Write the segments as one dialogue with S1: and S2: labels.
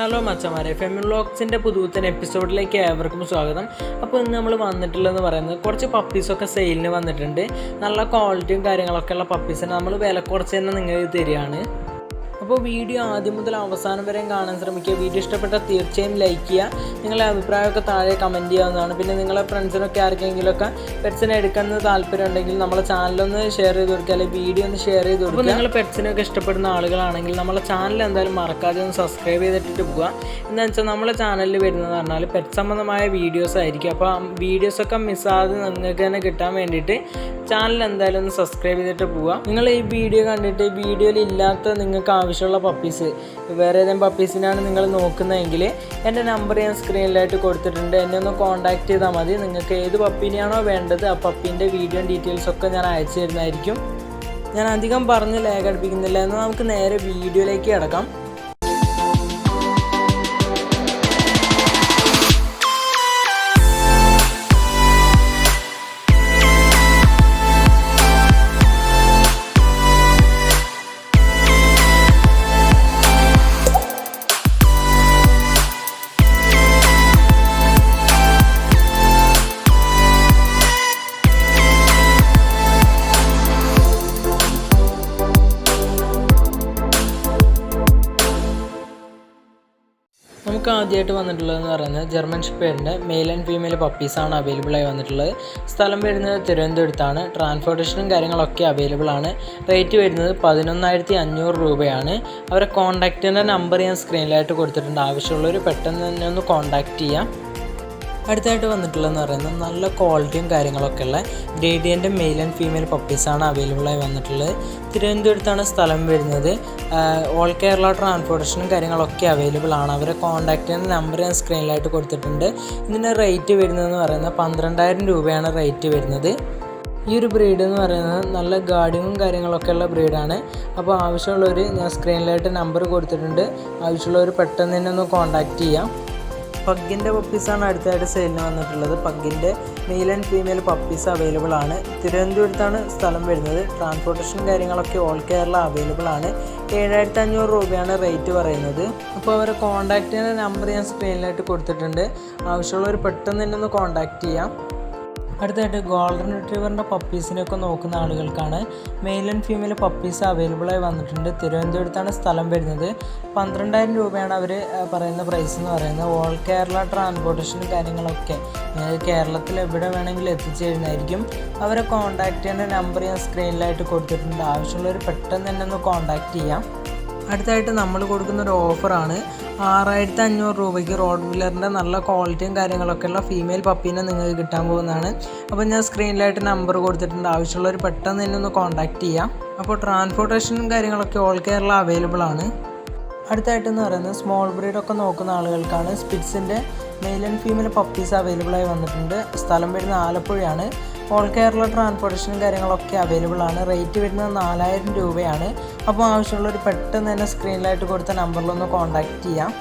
S1: Hello മച്ചമാരെ Femin വ്ളോഗ്സിന്റെ പുതുത്തൻ എപ്പിസോഡിലേക്ക് ഏവർക്കും സ്വാഗതം. അപ്പോൾ ഇന്ന് നമ്മൾ വന്നിട്ടുള്ളതെന്ന് പറയുന്നത് കുറച്ച് പപ്പീസൊക്കെ സെയിലിന് വന്നിട്ടുണ്ട്. നല്ല ക്വാളിറ്റിയും കാര്യങ്ങളൊക്കെ ഉള്ള പപ്പീസിന് നമ്മൾ വില കുറച്ച് തന്നെ നിങ്ങൾക്ക് തരികയാണ്. അപ്പോൾ വീഡിയോ ആദ്യം മുതൽ അവസാനം വരെയും കാണാൻ ശ്രമിക്കുക. വീഡിയോ ഇഷ്ടപ്പെട്ടാൽ തീർച്ചയായും ലൈക്ക് ചെയ്യുക. നിങ്ങളുടെ അഭിപ്രായമൊക്കെ താഴെ കമന്റ് ചെയ്യാവുന്നതാണ്. പിന്നെ നിങ്ങളെ ഫ്രണ്ട്സിനൊക്കെ ആർക്കെങ്കിലുമൊക്കെ പെറ്റ്സിനെ എടുക്കുന്ന താല്പര്യം ഉണ്ടെങ്കിൽ നമ്മളെ ചാനലൊന്ന് ഷെയർ ചെയ്ത് കൊടുക്കുക. അല്ലെങ്കിൽ വീഡിയോ ഒന്ന് ഷെയർ ചെയ്ത് കൊടുക്കുക. നിങ്ങൾ പെറ്റ്സിനൊക്കെ ഇഷ്ടപ്പെടുന്ന ആളുകളാണെങ്കിൽ നമ്മളെ ചാനൽ എന്തായാലും മറക്കാതെ ഒന്ന് സബ്സ്ക്രൈബ് ചെയ്തിട്ട് പോകുക എന്താണെന്ന് വെച്ചാൽ നമ്മളെ ചാനലിൽ വരുന്നത് പറഞ്ഞാൽ പെറ്റ് സംബന്ധമായ വീഡിയോസ് ആയിരിക്കും. അപ്പോൾ ആ വീഡിയോസൊക്കെ മിസ്സാതെ നിങ്ങൾക്ക് തന്നെ കിട്ടാൻ വേണ്ടിയിട്ട് ചാനൽ എന്തായാലും ഒന്ന് സബ്സ്ക്രൈബ് ചെയ്തിട്ട് പോവുക. നിങ്ങൾ ഈ വീഡിയോ കണ്ടിട്ട് വീഡിയോയിൽ ഇല്ലാത്ത നിങ്ങൾക്ക് ആവശ്യമുള്ള പപ്പീസ് വേറെ ഏതെങ്കിലും പപ്പീസിനാണ് നിങ്ങൾ നോക്കുന്നതെങ്കിൽ എന്റെ നമ്പർ ഞാൻ സ്ക്രീനിലായിട്ട് കൊടുത്തിട്ടുണ്ട്. എന്നെ ഒന്ന് കോൺടാക്റ്റ് ചെയ്താൽ മതി. നിങ്ങൾക്ക് ഏത് പപ്പീനെയാണോ വേണ്ടത് ആ പപ്പീന്റെ വീഡിയോ ഡീറ്റെയിൽസൊക്കെ ഞാൻ അയച്ചു തരുന്നതായിരിക്കും. ഞാൻ അധികം പറഞ്ഞ് ലേഖടിപ്പിക്കുന്നില്ല എന്നാൽ നമുക്ക് നേരെ വീഡിയോയിലേക്ക് കിടക്കാം. നമുക്ക് ആദ്യമായിട്ട് വന്നിട്ടുള്ളതെന്ന് പറയുന്നത് ജർമ്മൻ ഷിപ്പേറിന്റെ മെയിൽ ആൻഡ് ഫീമെയിൽ പപ്പീസാണ് അവൈലബിൾ ആയി വന്നിട്ടുള്ളത്. സ്ഥലം വരുന്നത് തിരുവനന്തപുരത്താണ്. ട്രാൻസ്പോർട്ടേഷനും കാര്യങ്ങളൊക്കെ അവൈലബിൾ ആണ്. റേറ്റ് വരുന്നത് പതിനൊന്നായിരത്തി അഞ്ഞൂറ് രൂപയാണ്. അവരെ കോൺടാക്റ്റിന്റെ നമ്പർ ഞാൻ സ്ക്രീനിലായിട്ട് കൊടുത്തിട്ടുണ്ട്. ആവശ്യമുള്ളവർ പെട്ടെന്ന് തന്നെ ഒന്ന് കോൺടാക്റ്റ് ചെയ്യാം. അടുത്തായിട്ട് വന്നിട്ടുള്ളതെന്ന് പറയുന്നത് നല്ല ക്വാളിറ്റിയും കാര്യങ്ങളൊക്കെ ഉള്ള ഗ്രേഡിയന്റെ മെയിൽ ആൻഡ് ഫീമെയിൽ പപ്പീസാണ് അവൈലബിളായി വന്നിട്ടുള്ളത്. തിരുവനന്തപുരത്താണ് സ്ഥലം വരുന്നത്. ഓൾ കേരള ട്രാൻസ്പോർട്ടേഷനും കാര്യങ്ങളൊക്കെ അവൈലബിൾ ആണ്. അവരെ കോൺടാക്റ്റ് ചെയ്യുന്ന നമ്പർ ഞാൻ സ്ക്രീനിലായിട്ട് കൊടുത്തിട്ടുണ്ട്. ഇതിന്റെ റേറ്റ് വരുന്നതെന്ന് പറയുന്നത് പന്ത്രണ്ടായിരം രൂപയാണ് റേറ്റ് വരുന്നത്. ഈ ഒരു ബ്രീഡ് എന്ന് പറയുന്നത് നല്ല ഗാർഡിങ്ങും കാര്യങ്ങളൊക്കെ ഉള്ള ബ്രീഡാണ് അപ്പോൾ ആവശ്യമുള്ളവർ ഞാൻ സ്ക്രീനിലായിട്ട് നമ്പർ കൊടുത്തിട്ടുണ്ട്. ആവശ്യമുള്ളവർ പെട്ടെന്ന് തന്നെ ഒന്ന് കോൺടാക്റ്റ് ചെയ്യാം. പഗ്ഗിന്റെ പപ്പീസാണ് അടുത്തായിട്ട് സെയിലിന് വന്നിട്ടുള്ളത്. പഗ്ഗിന്റെ male and female puppies available ആണ്. തിരുവനന്തപുരത്താണ് സ്ഥലം വരുന്നത്. ട്രാൻസ്പോർട്ടേഷൻ കാര്യങ്ങളൊക്കെ ഓൾ കേരള അവൈലബിൾ ആണ്. ഏഴായിരത്തി അഞ്ഞൂറ് രൂപയാണ് റേറ്റ് പറയുന്നത്. അപ്പോൾ അവരെ കോൺടാക്റ്റ് ചെയ്യുന്ന നമ്പർ ഞാൻ സ്ക്രീനിലായിട്ട് കൊടുത്തിട്ടുണ്ട്. ആവശ്യമുള്ളവർ പെട്ടെന്ന് തന്നെ ഒന്ന് കോൺടാക്റ്റ് ചെയ്യാം. അടുത്തായിട്ട് ഗോൾഡൻ റിട്രീവറിന്റെ പപ്പീസിനെയൊക്കെ നോക്കുന്ന ആളുകൾക്കാണ് male and female puppies available ആയി വന്നിട്ടുണ്ട്. തിരുവനന്തപുരത്താണ് സ്ഥലം വരുന്നത്. പന്ത്രണ്ടായിരം രൂപയാണ് അവർ പറയുന്ന പ്രൈസ് എന്ന് പറയുന്നത്. ഓൾ കേരള ട്രാൻസ്പോർട്ടേഷൻ കാര്യങ്ങളൊക്കെ. കേരളത്തിൽ എവിടെ വേണമെങ്കിലും എത്തിച്ചു കഴിഞ്ഞായിരിക്കും അവരെ കോൺടാക്റ്റ് ചെയ്യേണ്ട നമ്പർ ഞാൻ സ്ക്രീനിലായിട്ട് കൊടുത്തിട്ടുണ്ട്. ആവശ്യമുള്ളവർ പെട്ടെന്ന് തന്നെ ഒന്ന് കോൺടാക്റ്റ് ചെയ്യാം. അടുത്തായിട്ട് നമ്മൾ കൊടുക്കുന്ന ഒരു ഓഫറാണ്. ആറായിരത്തി അഞ്ഞൂറ് രൂപയ്ക്ക് റോഡ് വീലറിന്റെ നല്ല ക്വാളിറ്റിയും കാര്യങ്ങളൊക്കെ ഉള്ള ഫീമെയിൽ പപ്പീനെ നിങ്ങൾക്ക് കിട്ടാൻ പോകുന്നതാണ്. അപ്പോൾ ഞാൻ സ്ക്രീനിലായിട്ട് നമ്പർ കൊടുത്തിട്ടുണ്ട്. ആവശ്യമുള്ളവർ പെട്ടെന്ന് തന്നെ ഒന്ന് കോൺടാക്റ്റ് ചെയ്യാം. അപ്പോൾ ട്രാൻസ്പോർട്ടേഷനും കാര്യങ്ങളൊക്കെ ഓൾ കേരള അവൈലബിൾ ആണ്. അടുത്തായിട്ടെന്ന് പറയുന്നത് സ്മോൾ ബ്രീഡൊക്കെ നോക്കുന്ന ആളുകൾക്കാണ് സ്പിറ്റ്സിന്റെ male and female puppies available ആയി വന്നിട്ടുണ്ട്. സ്ഥലം വരുന്ന ആലപ്പുഴയാണ്. ഓൾ കേരള ട്രാൻസ്പോർട്ടേഷനും കാര്യങ്ങളൊക്കെ അവൈലബിൾ ആണ്. റേറ്റ് വരുന്നത് നാലായിരം രൂപയാണ്. അപ്പോൾ ആവശ്യമുള്ളവർ പെട്ടെന്ന് തന്നെ സ്ക്രീനിലായിട്ട് കൊടുത്ത നമ്പറിലൊന്ന് കോൺടാക്റ്റ് ചെയ്യാം.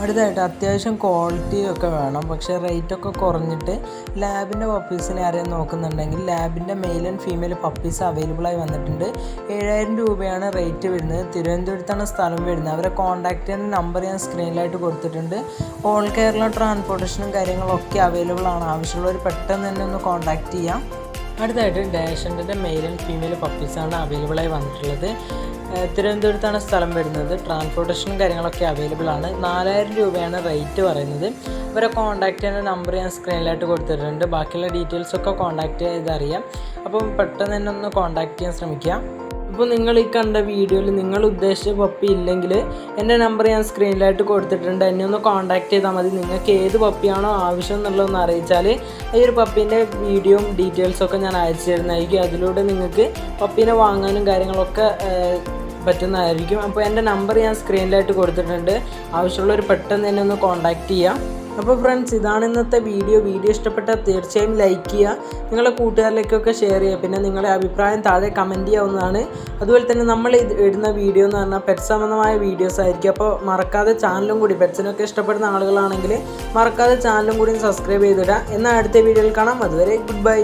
S1: അടുത്തായിട്ട് അത്യാവശ്യം ക്വാളിറ്റി ഒക്കെ വേണം. പക്ഷേ റേറ്റൊക്കെ കുറഞ്ഞിട്ട് ലാബിന്റെ പപ്പീസിനെ ആരെയും നോക്കുന്നുണ്ടെങ്കിൽ ലാബിന്റെ മെയിൽ ആൻഡ് ഫീമെയിൽ പപ്പീസ് അവൈലബിളായി വന്നിട്ടുണ്ട്. ഏഴായിരം രൂപയാണ് റേറ്റ് വരുന്നത്. തിരുവനന്തപുരത്താണ് സ്ഥലം വരുന്നത്. അവരെ കോൺടാക്റ്റ് ചെയ്യുന്ന നമ്പർ ഞാൻ സ്ക്രീനിലായിട്ട് കൊടുത്തിട്ടുണ്ട്. ഓൾ കേരള ട്രാൻസ്പോർട്ടേഷനും കാര്യങ്ങളൊക്കെ അവൈലബിൾ ആണ്. ആവശ്യമുള്ളവർ പെട്ടെന്ന് തന്നെ ഒന്ന് കോൺടാക്റ്റ് ചെയ്യാം. അടുത്തായിട്ട് ഡാഷന്റെ മെയിൽ ആൻഡ് ഫീമെയിൽ പപ്പീസാണ് അവൈലബിളായി വന്നിട്ടുള്ളത്. തിരുവനന്തപുരത്താണ് സ്ഥലം വരുന്നത്. ട്രാൻസ്പോർട്ടേഷനും കാര്യങ്ങളൊക്കെ അവൈലബിൾ ആണ്. നാലായിരം രൂപയാണ് റേറ്റ് പറയുന്നത്. ഇവരെ കോൺടാക്ട് ചെയ്യുന്ന നമ്പർ ഞാൻ സ്ക്രീനിലായിട്ട് കൊടുത്തിട്ടുണ്ട്. ബാക്കിയുള്ള ഡീറ്റെയിൽസ് ഒക്കെ കോൺടാക്ട് ചെയ്തറിയാം. അപ്പം പെട്ടെന്ന് തന്നെ ഒന്ന് കോൺടാക്ട് ചെയ്യാൻ ശ്രമിക്കുക അപ്പോൾ നിങ്ങൾ ഈ കണ്ട വീഡിയോയിൽ നിങ്ങൾ ഉദ്ദേശിച്ച പപ്പി ഇല്ലെങ്കിൽ എന്റെ നമ്പർ ഞാൻ സ്ക്രീനിലായിട്ട് കൊടുത്തിട്ടുണ്ട്. എന്നെ ഒന്ന് കോൺടാക്ട് ചെയ്താൽ മതി. നിങ്ങൾക്ക് ഏത് പപ്പിയാണോ ആവശ്യം എന്നുള്ളതെന്ന് അറിയിച്ചാൽ ഈ ഒരു പപ്പീന്റെ വീഡിയോയും ഡീറ്റെയിൽസൊക്കെ ഞാൻ അയച്ചു തരുന്നതായിരിക്കും. അതിലൂടെ നിങ്ങൾക്ക് പപ്പീനെ വാങ്ങാനും കാര്യങ്ങളൊക്കെ പറ്റുന്നതായിരിക്കും. അപ്പോൾ എന്റെ നമ്പർ ഞാൻ സ്ക്രീനിലായിട്ട് കൊടുത്തിട്ടുണ്ട്. ആവശ്യമുള്ളവർ പെട്ടെന്ന് തന്നെ ഒന്ന് കോൺടാക്റ്റ് ചെയ്യാം. അപ്പോൾ ഫ്രണ്ട്സ് ഇതാണ് ഇന്നത്തെ വീഡിയോ വീഡിയോ ഇഷ്ടപ്പെട്ടാൽ തീർച്ചയായും ലൈക്ക് ചെയ്യുക. നിങ്ങളെ കൂട്ടുകാരിലേക്കൊക്കെ ഷെയർ ചെയ്യുക. പിന്നെ നിങ്ങളുടെ അഭിപ്രായം താഴെ കമന്റ് ചെയ്യാവുന്നതാണ്. അതുപോലെ തന്നെ നമ്മൾ ഇടുന്ന വീഡിയോ എന്ന് പറഞ്ഞാൽ പെറ്റ് സംബന്ധമായ വീഡിയോസ് ആയിരിക്കും. അപ്പോൾ മറക്കാതെ ചാനലും കൂടി പെറ്റ്സിനൊക്കെ ഇഷ്ടപ്പെടുന്ന ആളുകളാണെങ്കിൽ മറക്കാതെ ചാനലും കൂടി സബ്സ്ക്രൈബ് ചെയ്തിടുക. എന്നാൽ അടുത്ത വീഡിയോയിൽ കാണാം. അതുവരെ ഗുഡ് ബൈ